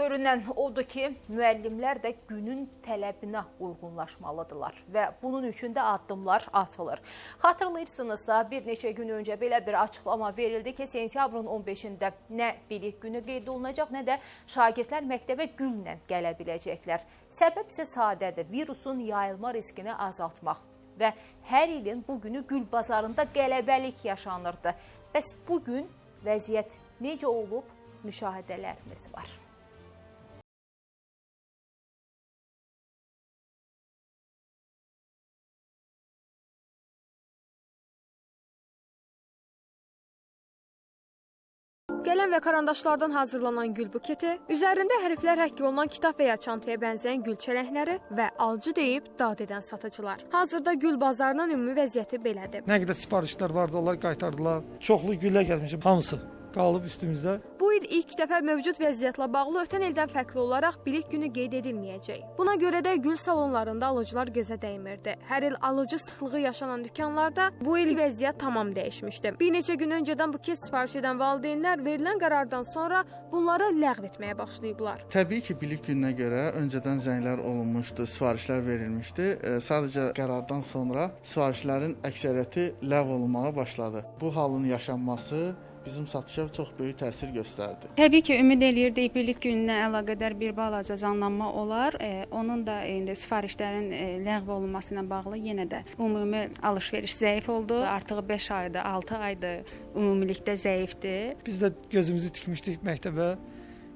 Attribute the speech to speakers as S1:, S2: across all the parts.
S1: Görünən odur ki, müəllimlər də günün tələbinə uyğunlaşmalıdırlar və bunun üçün də addımlar atılır. Xatırlayırsınızsa, bir neçə gün öncə belə bir açıqlama verildi ki, sentyabrın 15-də nə bilik günü qeyd olunacaq, nə də şagirdlər məktəbə güllə gələ biləcəklər. Səbəb isə sadədir, virusun yayılma riskini azaltmaq və hər ilin bu günü gül bazarında qələbəlik yaşanırdı. Bəs bu gün vəziyyət necə olub? Müşahidələrimiz var.
S2: Qələm və karandaşlardan hazırlanan gül buketi, üzərində hərflər həkk olunan kitab və ya çantaya bənzəyən gül çələngləri və alcı deyib dad edən satıcılar. Hazırda gül bazarının ümumi vəziyyəti belədir.
S3: Nə qədər sifarişlər vardı, onlar qaytardılar. Çoxlu güllə gəlmişəm, hamısı qalıb üstümüzdə.
S2: Bu il ilk dəfə mövcud vəziyyətlə bağlı ötən ildən fərqli olaraq bilik günü qeyd edilməyəcək. Buna görə də gül salonlarında alıcılar gözə dəymirdi. Hər il alıcı sıxlığı yaşanan dükanlarda bu il vəziyyət tamam dəyişmişdi. Bir neçə gün öncədən buket sifariş edən valideynlər verilən qərardan sonra bunları ləğv etməyə başlayıblar.
S4: Təbii ki, bilik gününə görə öncədən zənglər olunmuşdu, sifarişlər verilmişdi. E, sadəcə qərardan sonra sifarişlərin əksəriyyəti ləğv olunmağa başladı. Bu halın yaşanması bizim satışa çox böyük təsir göstərdi.
S5: Təbii ki, ümid eləyirdik bilik gününə əlaqədar bir balaca canlanma olar. E, onun da indi sifarişlərin e, ləğv olunması ilə bağlı yenə də ümumi alış-veriş zəif oldu. Artıq 5 aydır, 6 aydır ümumilikdə zəifdir.
S3: Biz də gözümüzü tikmişdik məktəbə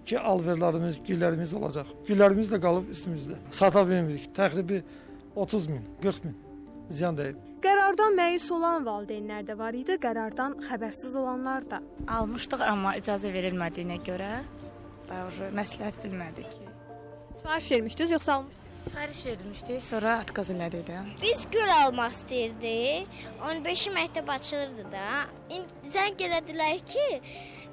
S3: ki, alverlərimiz, güllərimiz olacaq. Güllərimiz də qalıb üstümüzdə. Sata bilmirik. Təxribi 30 min, 40 min ziyan dəyib.
S2: Qərardan məyus olan valideynlər də var idi, qərardan xəbərsiz olanlar da.
S6: Almışdıq, amma icazə verilmədiyinə görə daha məsləhət bilmədik.
S2: Sifariş vermişdiniz yoxsa almışdınız?
S6: Sifariş verilmişdi, sonra atqaz elədik də.
S7: Biz gül almaq istirdik. 15-i məktəb açılırdı da. Zəng elədilər ki,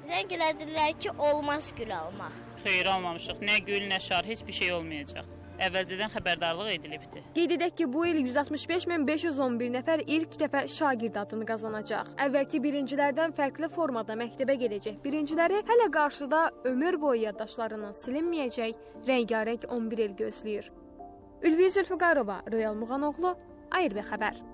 S7: zəng elədilər ki, olmaz gül almaq.
S8: Xeyir almamışıq. Nə gül, nə şar, heç bir şey olmayacaq. Əvvəlcədən xəbərdarlıq edilibdi.
S2: Qeyd edək ki, bu il 165511 nəfər ilk dəfə şagird adını qazanacaq. Əvvəlki birincilərdən fərqli formada məktəbə gedəcək birinciləri hələ qarşıda ömür boyu yaddaşlarından silinməyəcək rəngarəng 11 il gözləyir. Ülvi Zülfüqarova, Royal Muğanoğlu, Ayır və xəbər.